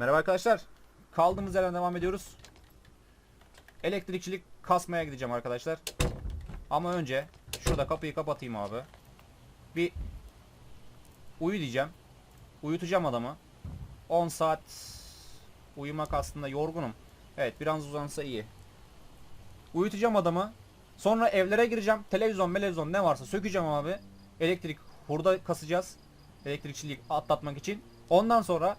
Merhaba arkadaşlar. Kaldığımız yerden devam ediyoruz. Elektrikçilik kasmaya gideceğim arkadaşlar. Ama önce şurada kapıyı kapatayım abi. Bir uyu diyeceğim. Uyutacağım adamı. 10 saat uyumak aslında yorgunum. Evet biraz uzansa iyi. Uyutacağım adamı. Sonra evlere gireceğim. Televizyon, televizyon ne varsa sökeceğim abi. Elektrik hurda kasacağız. Elektrikçilik atlatmak için. Ondan sonra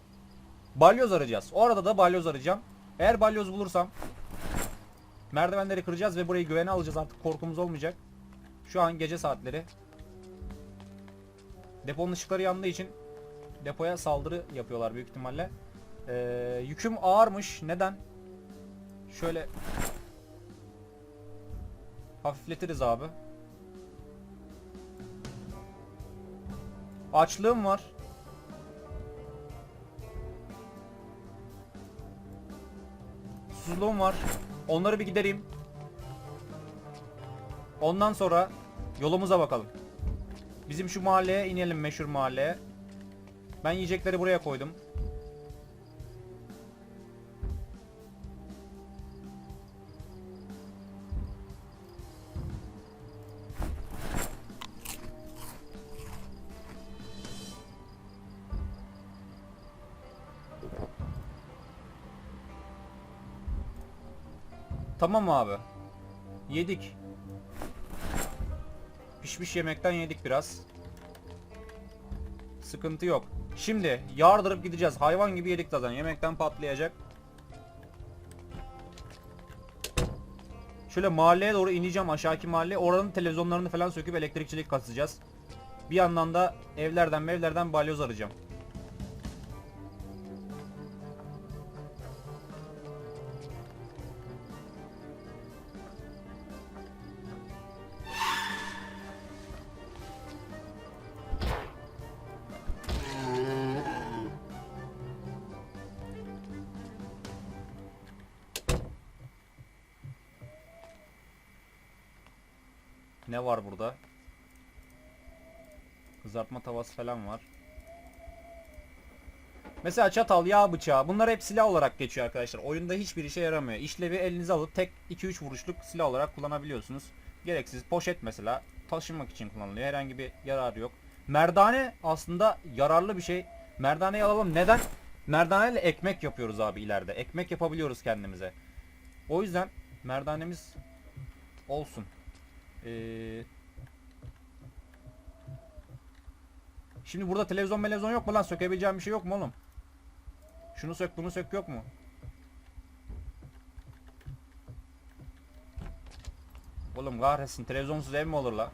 balyoz arayacağız. O arada da balyoz arayacağım. Eğer balyoz bulursam merdivenleri kıracağız ve burayı güvene alacağız. Artık korkumuz olmayacak. Şu an gece saatleri. Deponun ışıkları yandığı için depoya saldırı yapıyorlar büyük ihtimalle. Ee, yüküm ağırmış. Neden? Şöyle hafifletiriz abi. Açlığım var. Susuzluğum var. Onları bir gidereyim. Ondan sonra yolumuza bakalım. Bizim şu mahalleye inelim meşhur mahalleye. Ben yiyecekleri buraya koydum. Tamam abi. Yedik. Pişmiş yemekten yedik biraz. Sıkıntı yok. Şimdi yardırıp gideceğiz. Hayvan gibi yedik zaten. Yemekten patlayacak. Şöyle mahalleye doğru ineceğim aşağıki mahalle. Oranın televizyonlarını falan söküp elektrikçilik kasacağız. Bir yandan da evlerden evlerden balyoz arayacağım. Var burada? Kızartma tavası falan var. Mesela çatal, yağ bıçağı bunlar hep silah olarak geçiyor arkadaşlar. Oyunda hiçbir işe yaramıyor. İşlevi elinize alıp tek 2-3 vuruşluk silah olarak kullanabiliyorsunuz. Gereksiz poşet mesela taşınmak için kullanılıyor. Herhangi bir yararı yok. Merdane aslında yararlı bir şey. Merdaneyi alalım. Neden? Merdaneyle ekmek yapıyoruz abi ileride. Ekmek yapabiliyoruz kendimize. O yüzden merdanemiz olsun. Ee, Şimdi burada televizyon televizyon yok mu lan? Sökebileceğim bir şey yok mu oğlum? Şunu sök bunu sök yok mu? Oğlum kahretsin televizyonsuz ev mi olur la?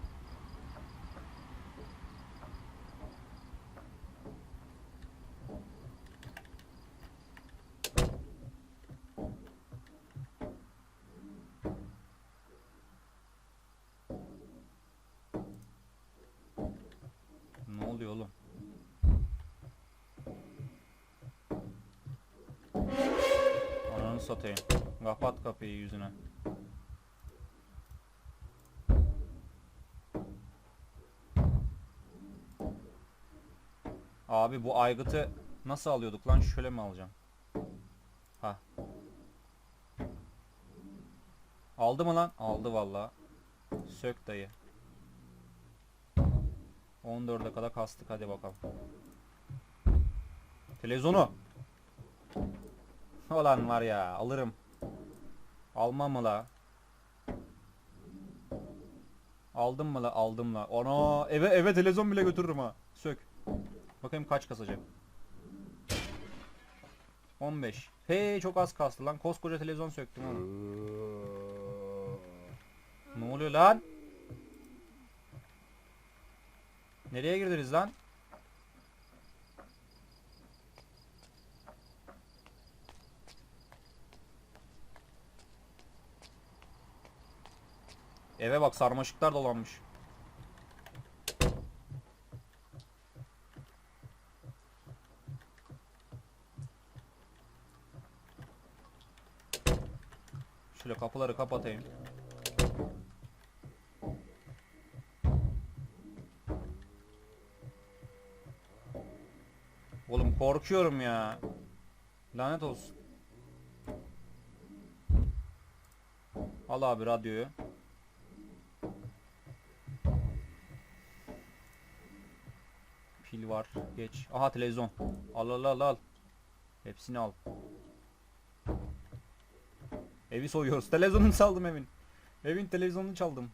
Oluyor oğlum? Ananı satayım. Kapat kapıyı yüzüne. Abi bu aygıtı nasıl alıyorduk lan? Şöyle mi alacağım? Ha. Aldı mı lan? Aldı valla. Sök dayı. 14'e kadar kastık hadi bakalım. Televizyonu. Olan var ya alırım. Almam mı la? Aldım mı la? Aldım la. Ana eve eve televizyon bile götürürüm ha. Sök. Bakayım kaç kasacak. 15. Hey çok az kastı lan. Koskoca televizyon söktüm onu. Ne oluyor lan? Nereye girdiniz lan? Eve bak sarmaşıklar dolanmış. Şöyle kapıları kapatayım. Korkuyorum ya. Lanet olsun. Al abi radyoyu. Pil var. Geç. Aha televizyon. Al al al al. Hepsini al. Evi soyuyoruz. Televizyonunu çaldım evin. Evin televizyonunu çaldım.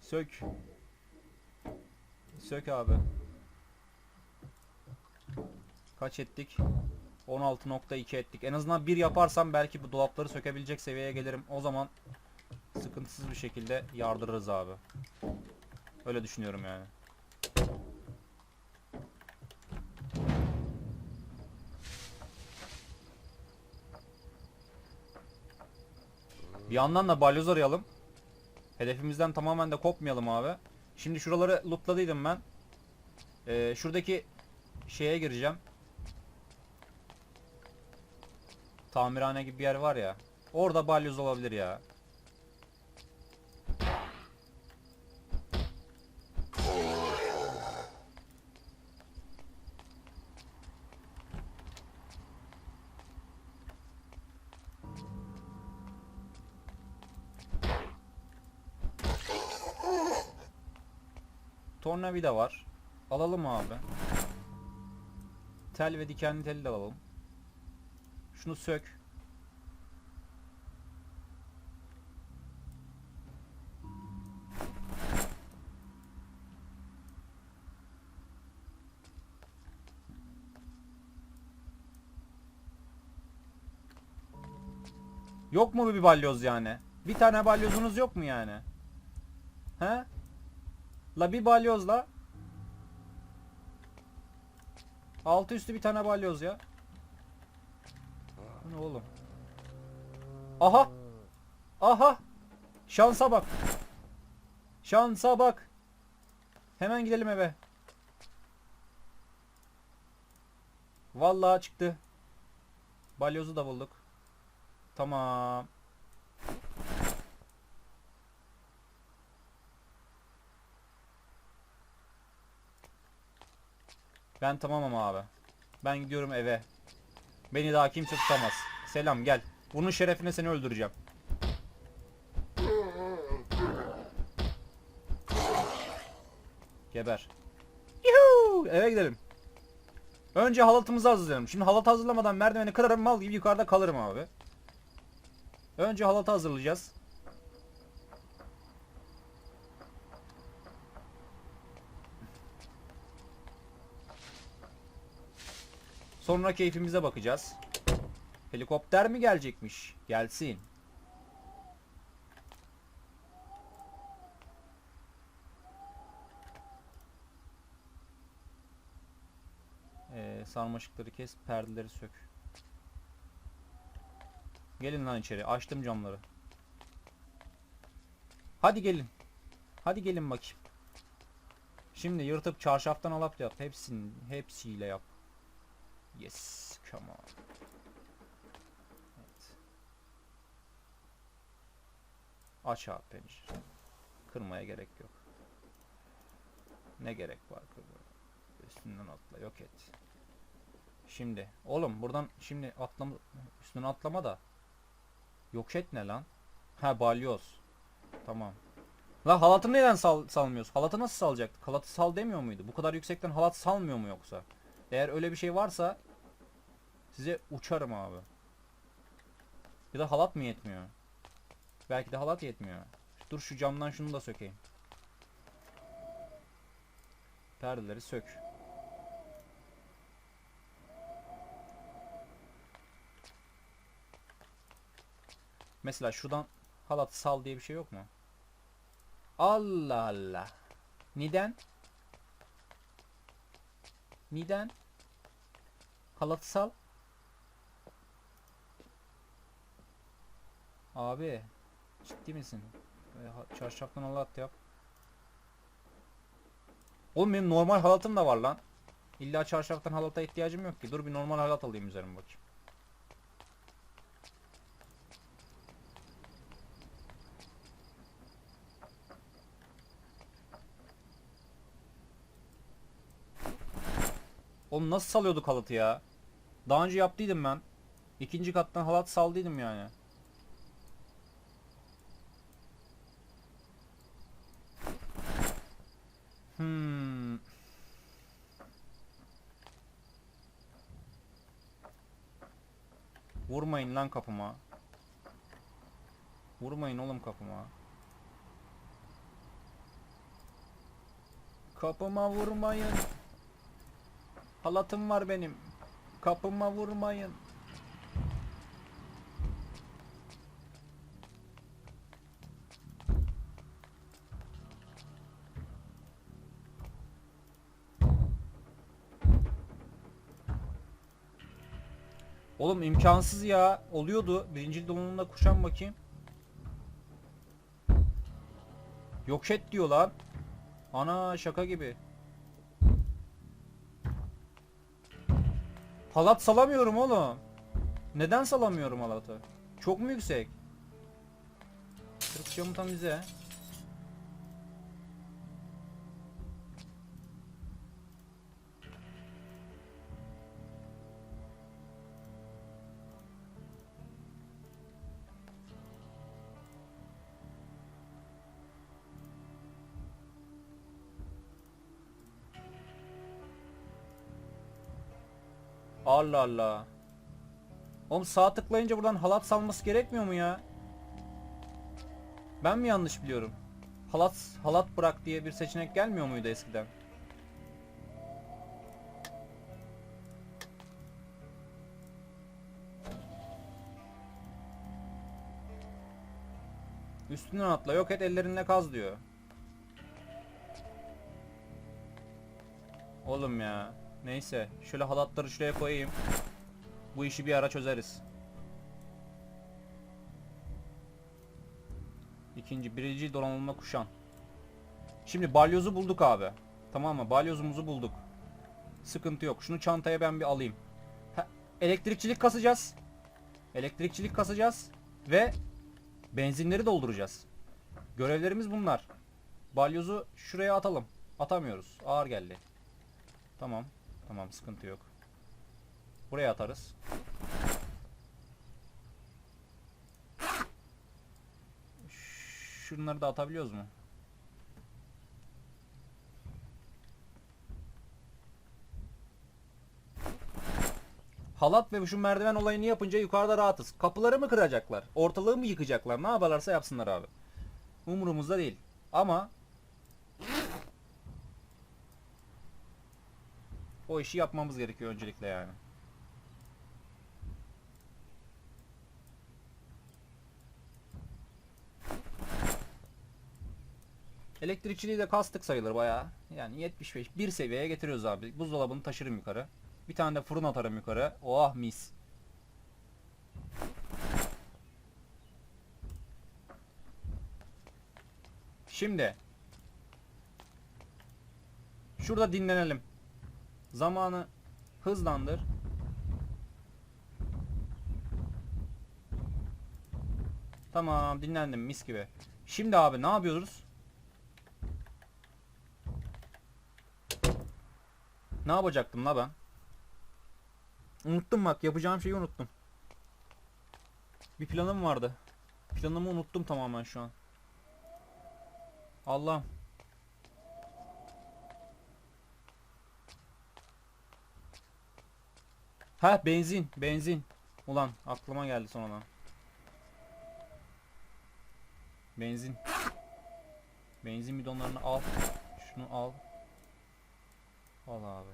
Sök. Sök abi. Kaç ettik? 16.2 ettik. En azından bir yaparsam belki bu dolapları sökebilecek seviyeye gelirim. O zaman sıkıntısız bir şekilde yardırırız abi. Öyle düşünüyorum yani. Bir yandan da balyoz arayalım. Hedefimizden tamamen de kopmayalım abi. Şimdi şuraları lootladıydım ben. Ee, şuradaki şeye gireceğim. Tamirhane gibi bir yer var ya. Orada balyoz olabilir ya. Tornavida var. Alalım abi. Tel ve dikenli teli de alalım. Şunu sök. Yok mu bir balyoz yani? Bir tane balyozunuz yok mu yani? He? La bir balyozla Altı üstü bir tane balyoz ya. Ne oğlum? Aha! Aha! Şansa bak. Şansa bak. Hemen gidelim eve. Vallahi çıktı. Balyozu da bulduk. Tamam. Ben tamamım abi. Ben gidiyorum eve. Beni daha kimse tutamaz. Selam gel. Bunun şerefine seni öldüreceğim. Geber. Yuhuu! Eve gidelim. Önce halatımızı hazırlayalım. Şimdi halat hazırlamadan merdiveni kırarım mal gibi yukarıda kalırım abi. Önce halatı hazırlayacağız. Sonra keyfimize bakacağız. Helikopter mi gelecekmiş? Gelsin. Ee, sarmaşıkları kes, perdeleri sök. Gelin lan içeri. Açtım camları. Hadi gelin. Hadi gelin bakayım. Şimdi yırtıp çarşaftan alap yap. Hepsini, hepsiyle yap. Yes, come on. Evet. Aç abi pencere. Kırmaya gerek yok. Ne gerek var kırmaya? Üstünden atla, yok et. Şimdi, oğlum buradan şimdi atlama, üstüne atlama da. Yok et ne lan? Ha balyoz. Tamam. La halatı neden sal salmıyoruz? Halatı nasıl salacaktık? Halatı sal demiyor muydu? Bu kadar yüksekten halat salmıyor mu yoksa? Eğer öyle bir şey varsa size uçarım abi. Ya da halat mı yetmiyor? Belki de halat yetmiyor. Dur şu camdan şunu da sökeyim. Perdeleri sök. Mesela şuradan halat sal diye bir şey yok mu? Allah Allah. Neden? Neden? Halatı sal. Abi. Ciddi misin? Çarşaftan halat yap. Oğlum benim normal halatım da var lan. İlla çarşaftan halata ihtiyacım yok ki. Dur bir normal halat alayım üzerime bakayım. Oğlum nasıl salıyorduk halatı ya? Daha önce yaptıydım ben. İkinci kattan halat saldıydım yani. Hmm. Vurmayın lan kapıma. Vurmayın oğlum kapıma. Kapıma vurmayın. Halatım var benim. Kapıma vurmayın. Oğlum imkansız ya. Oluyordu. Birinci donanımda kuşan bakayım. Yok et diyor lan. Ana şaka gibi. Halat salamıyorum oğlum. Neden salamıyorum halatı? Çok mu yüksek? Kırık camı tamize. Allah Allah. Oğlum sağ tıklayınca buradan halat salması gerekmiyor mu ya? Ben mi yanlış biliyorum? Halat halat bırak diye bir seçenek gelmiyor muydu eskiden? Üstünden atla yok et ellerinle kaz diyor. Oğlum ya. Neyse. Şöyle halatları şuraya koyayım. Bu işi bir ara çözeriz. İkinci, birinci donanılma kuşan. Şimdi balyozu bulduk abi. Tamam mı? Balyozumuzu bulduk. Sıkıntı yok. Şunu çantaya ben bir alayım. Ha, elektrikçilik kasacağız. Elektrikçilik kasacağız. Ve benzinleri dolduracağız. Görevlerimiz bunlar. Balyozu şuraya atalım. Atamıyoruz. Ağır geldi. Tamam. Tamam sıkıntı yok. Buraya atarız. Şunları da atabiliyoruz mu? Halat ve şu merdiven olayını yapınca yukarıda rahatız. Kapıları mı kıracaklar? Ortalığı mı yıkacaklar? Ne yaparlarsa yapsınlar abi. Umurumuzda değil. Ama o işi yapmamız gerekiyor öncelikle yani. Elektrikçiliği de kastık sayılır bayağı. Yani 75 bir seviyeye getiriyoruz abi. Buzdolabını taşırım yukarı. Bir tane de fırın atarım yukarı. Oh mis. Şimdi Şurada dinlenelim. Zamanı hızlandır. Tamam dinlendim mis gibi. Şimdi abi ne yapıyoruz? Ne yapacaktım la ben? Unuttum bak yapacağım şeyi unuttum. Bir planım vardı. Planımı unuttum tamamen şu an. Allah'ım. Ha benzin, benzin. Ulan aklıma geldi sonradan. Benzin. Benzin bidonlarını al. Şunu al. Al abi.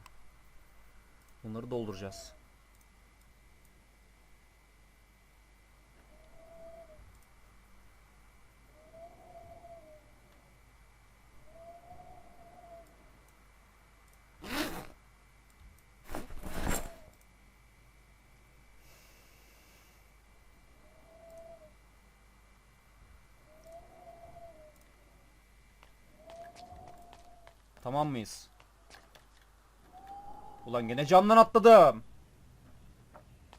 Bunları dolduracağız. Tamam mıyız? Ulan gene camdan atladım.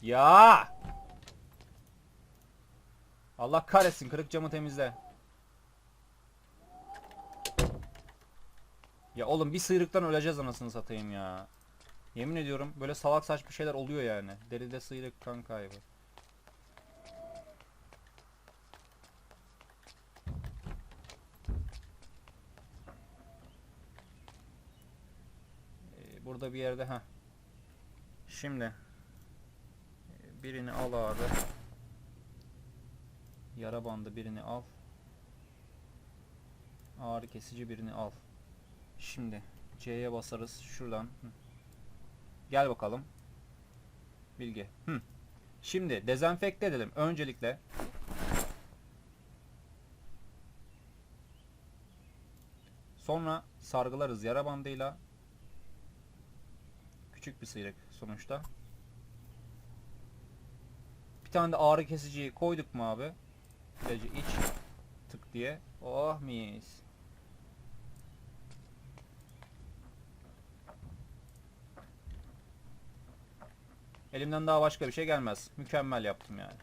Ya! Allah kahretsin kırık camı temizle. Ya oğlum bir sıyrıktan öleceğiz anasını satayım ya. Yemin ediyorum böyle salak saçma şeyler oluyor yani. Deride sıyrık kan kaybı. Ee, Burada bir yerde ha. Şimdi birini al abi. Yara bandı birini al. Ağrı kesici birini al. Şimdi C'ye basarız şuradan. Gel bakalım. Bilgi. Hı. Şimdi dezenfekte edelim öncelikle. Sonra sargılarız yara bandıyla. Küçük bir sıyrık sonuçta. Bir tane de ağrı kesiciyi koyduk mu abi? İlacı iç. Tık diye. Oh mis. Elimden daha başka bir şey gelmez. Mükemmel yaptım yani.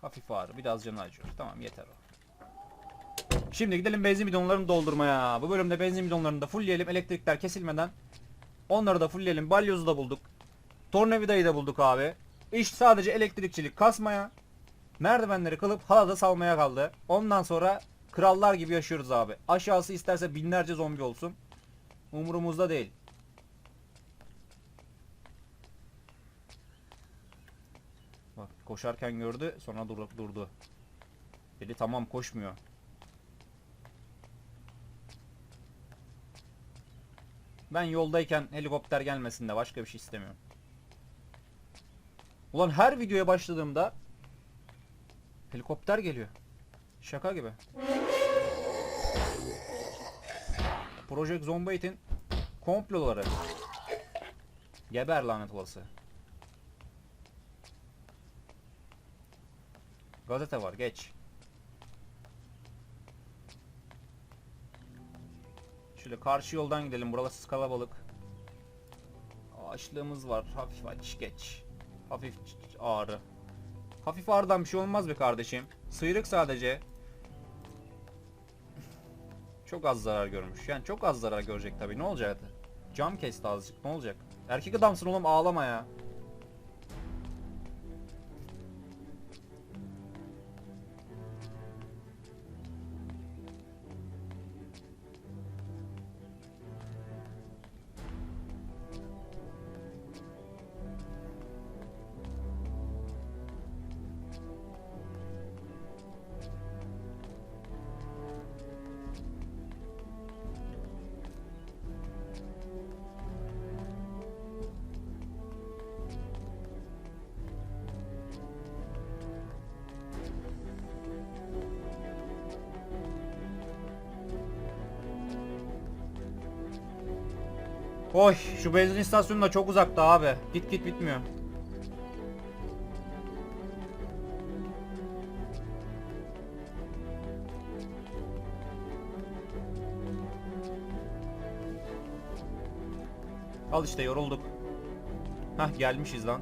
Hafif ağrı. Biraz canı acıyor. Tamam yeter o. Şimdi gidelim benzin bidonlarını doldurmaya. Bu bölümde benzin bidonlarını da fullleyelim. Elektrikler kesilmeden. Onları da fullleyelim. Balyozu da bulduk. Tornavidayı da bulduk abi. İş sadece elektrikçilik kasmaya. Merdivenleri kılıp halada salmaya kaldı. Ondan sonra krallar gibi yaşıyoruz abi. Aşağısı isterse binlerce zombi olsun. Umurumuzda değil. Bak koşarken gördü sonra dur durdu. Dedi tamam koşmuyor. Ben yoldayken helikopter gelmesin de başka bir şey istemiyorum. Ulan her videoya başladığımda helikopter geliyor. Şaka gibi. Project Zombait'in komploları. Geber lanet olası. Gazete var geç. Şöyle karşı yoldan gidelim. Burası kalabalık. Ağaçlığımız var. Hafif aç geç. Hafif ağrı. Hafif ağrıdan bir şey olmaz be kardeşim. Sıyrık sadece. Çok az zarar görmüş. Yani çok az zarar görecek tabii. Ne olacaktı? Cam kesti azıcık. Ne olacak? Erkek adamsın oğlum ağlama ya. Oy şu benzin istasyonu da çok uzakta abi. Git git bitmiyor. Al işte yorulduk. Hah gelmişiz lan.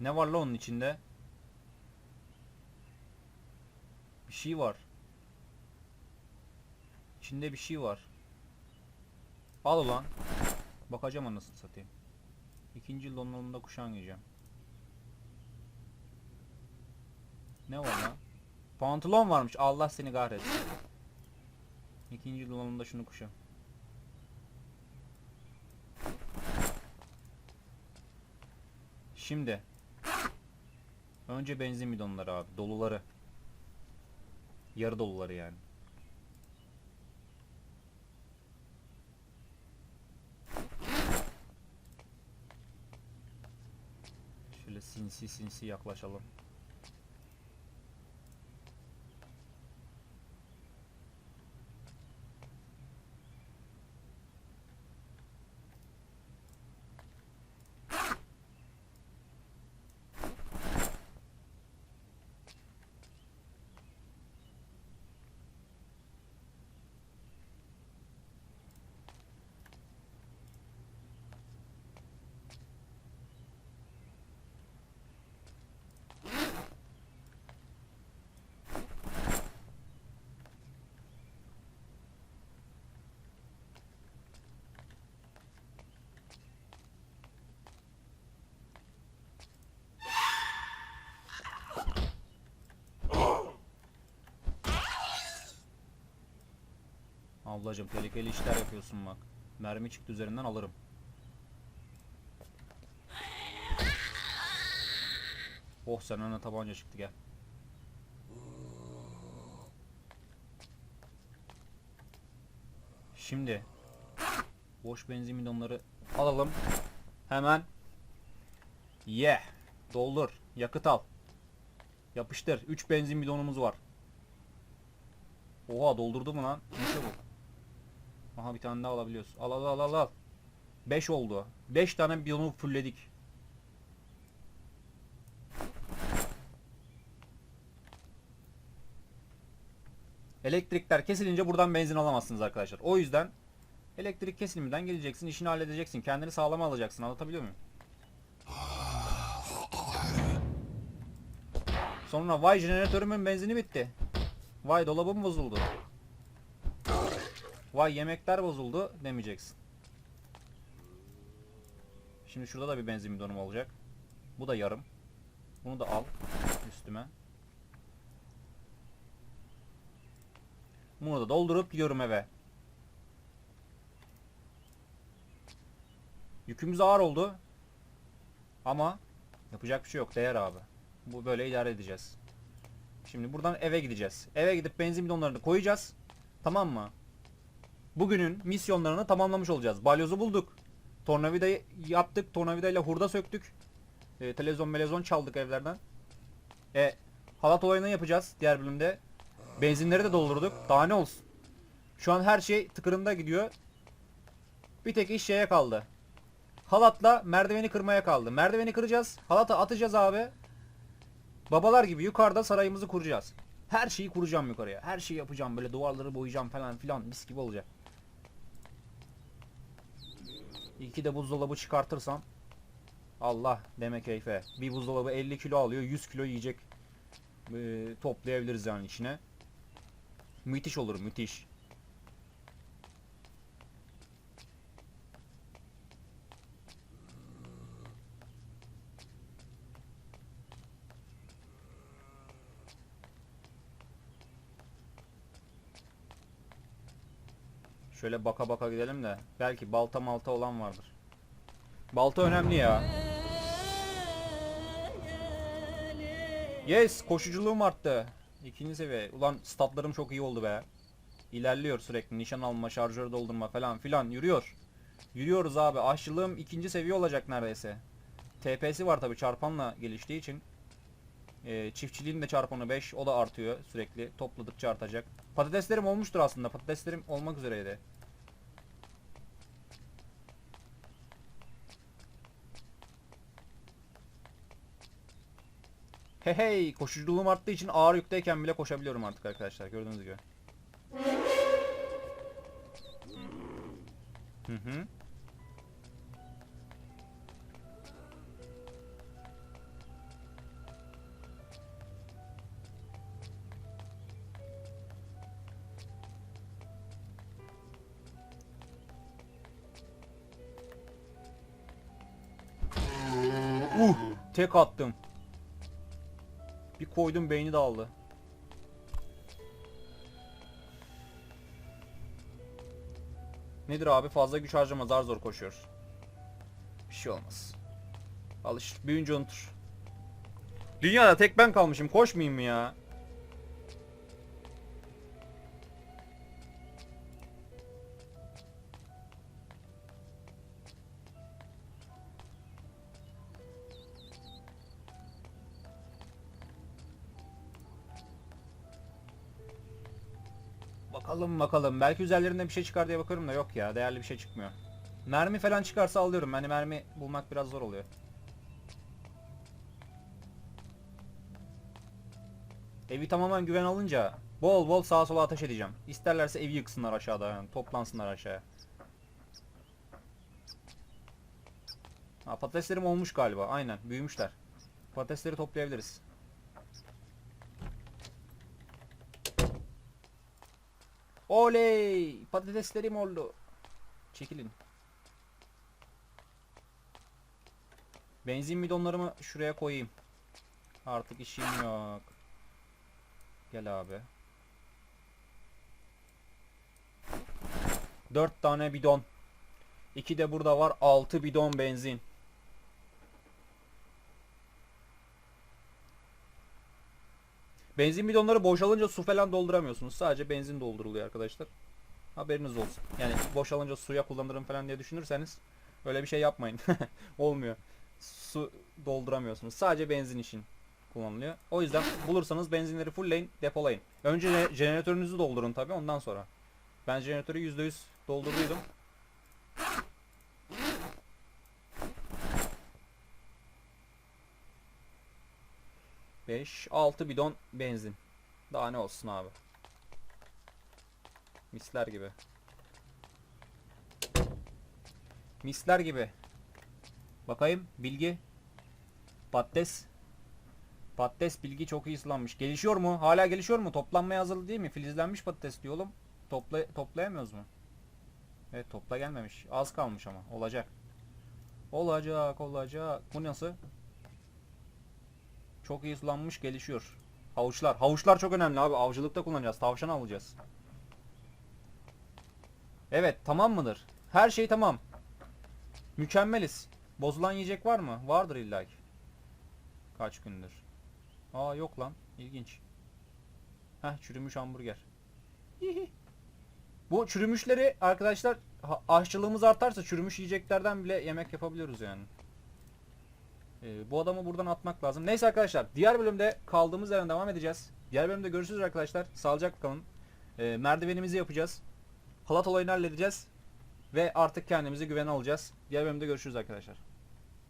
Ne var la onun içinde? Bir şey var. İçinde bir şey var. Al ulan. Bakacağım anasını satayım. İkinci donanımda kuşağın giyeceğim. Ne var lan? Pantolon varmış. Allah seni kahretsin. İkinci donanımda şunu kuşa. Şimdi. Önce benzin bidonları abi. Doluları. Yarı doluları yani. Şöyle sinsi sinsi yaklaşalım. Ablacım tehlikeli işler yapıyorsun bak. Mermi çıktı üzerinden alırım. Oh sen ana tabanca çıktı gel. Şimdi boş benzin bidonları alalım. Hemen ye doldur yakıt al. Yapıştır. 3 benzin bidonumuz var. Oha doldurdu mu lan? Neyse bu. Aha bir tane daha alabiliyoruz. Al al al al al. 5 oldu. 5 tane bidonu fullledik. Elektrikler kesilince buradan benzin alamazsınız arkadaşlar. O yüzden elektrik kesiliminden geleceksin, işini halledeceksin, kendini sağlama alacaksın. Anlatabiliyor muyum? Sonra vay jeneratörümün benzini bitti. Vay dolabım bozuldu. Vay yemekler bozuldu demeyeceksin. Şimdi şurada da bir benzin bidonum olacak. Bu da yarım. Bunu da al üstüme. Bunu da doldurup gidiyorum eve. Yükümüz ağır oldu. Ama yapacak bir şey yok. Değer abi. Bu böyle idare edeceğiz. Şimdi buradan eve gideceğiz. Eve gidip benzin bidonlarını koyacağız. Tamam mı? Bugünün misyonlarını tamamlamış olacağız. Balyozu bulduk. Tornavidayı yaptık. Tornavidayla hurda söktük. E, televizyon melezon çaldık evlerden. E, halat olayını yapacağız diğer bölümde. Benzinleri de doldurduk. Daha ne olsun. Şu an her şey tıkırında gidiyor. Bir tek iş şeye kaldı. Halatla merdiveni kırmaya kaldı. Merdiveni kıracağız. Halatı atacağız abi. Babalar gibi yukarıda sarayımızı kuracağız. Her şeyi kuracağım yukarıya. Her şeyi yapacağım. Böyle duvarları boyayacağım falan filan. Mis gibi olacak. İki de buzdolabı çıkartırsam. Allah deme keyfe. Bir buzdolabı 50 kilo alıyor. 100 kilo yiyecek. Ee, toplayabiliriz yani içine. Müthiş olur müthiş. Şöyle baka baka gidelim de belki balta malta olan vardır. Balta önemli ya. Yes, koşuculuğum arttı. İkinci seviye. Ulan statlarım çok iyi oldu be. İlerliyor sürekli. Nişan alma, şarjör doldurma falan filan yürüyor. Yürüyoruz abi. Aşçılığım ikinci seviye olacak neredeyse. TP'si var tabi çarpanla geliştiği için. Ee, çiftçiliğin de çarpanı 5. O da artıyor sürekli. Topladıkça artacak. Patateslerim olmuştur aslında. Patateslerim olmak üzereydi. Hey hey koşuculuğum arttığı için ağır yükteyken bile koşabiliyorum artık arkadaşlar gördüğünüz gibi. Hı hı. Tek attım. Bir koydum beyni dağıldı. Nedir abi fazla güç harcama zar zor koşuyor. Bir şey olmaz. Alış büyünce unutur. Dünyada tek ben kalmışım koşmayayım mı ya? Bakalım bakalım. Belki üzerlerinde bir şey çıkar diye bakıyorum da yok ya. Değerli bir şey çıkmıyor. Mermi falan çıkarsa alıyorum. Hani mermi bulmak biraz zor oluyor. Evi tamamen güven alınca bol bol sağa sola ateş edeceğim. İsterlerse evi yıksınlar aşağıda yani. Toplansınlar aşağıya. Ha, patateslerim olmuş galiba. Aynen. Büyümüşler. Patatesleri toplayabiliriz. Oley! Patateslerim oldu. Çekilin. Benzin bidonlarımı şuraya koyayım. Artık işim yok. Gel abi. 4 tane bidon. 2 de burada var. 6 bidon benzin. Benzin bidonları boşalınca su falan dolduramıyorsunuz. Sadece benzin dolduruluyor arkadaşlar. Haberiniz olsun. Yani boşalınca suya kullanırım falan diye düşünürseniz öyle bir şey yapmayın. Olmuyor. Su dolduramıyorsunuz. Sadece benzin için kullanılıyor. O yüzden bulursanız benzinleri fullleyin, depolayın. Önce jeneratörünüzü doldurun tabi ondan sonra. Ben jeneratörü %100 doldurduydum. Beş, altı bidon benzin. Daha ne olsun abi. Misler gibi. Misler gibi. Bakayım bilgi. Patates. Patates bilgi çok iyi ıslanmış. Gelişiyor mu? Hala gelişiyor mu? Toplanmaya hazırlı değil mi? Filizlenmiş patates diyor oğlum. Topla toplayamıyoruz mu? Evet topla gelmemiş. Az kalmış ama. Olacak. Olacak olacak. Bu nasıl? Çok iyi sulanmış gelişiyor. Havuçlar. Havuçlar çok önemli abi. Avcılıkta kullanacağız. Tavşan alacağız. Evet tamam mıdır? Her şey tamam. Mükemmeliz. Bozulan yiyecek var mı? Vardır illaki. Kaç gündür. Aa yok lan. İlginç. Heh çürümüş hamburger. Hihi. Bu çürümüşleri arkadaşlar aşçılığımız artarsa çürümüş yiyeceklerden bile yemek yapabiliyoruz yani. Ee, bu adamı buradan atmak lazım. Neyse arkadaşlar diğer bölümde kaldığımız yerden devam edeceğiz. Diğer bölümde görüşürüz arkadaşlar. Sağlıcakla kalın. Ee, merdivenimizi yapacağız. Halat olayını halledeceğiz. Ve artık kendimizi güvene alacağız. Diğer bölümde görüşürüz arkadaşlar.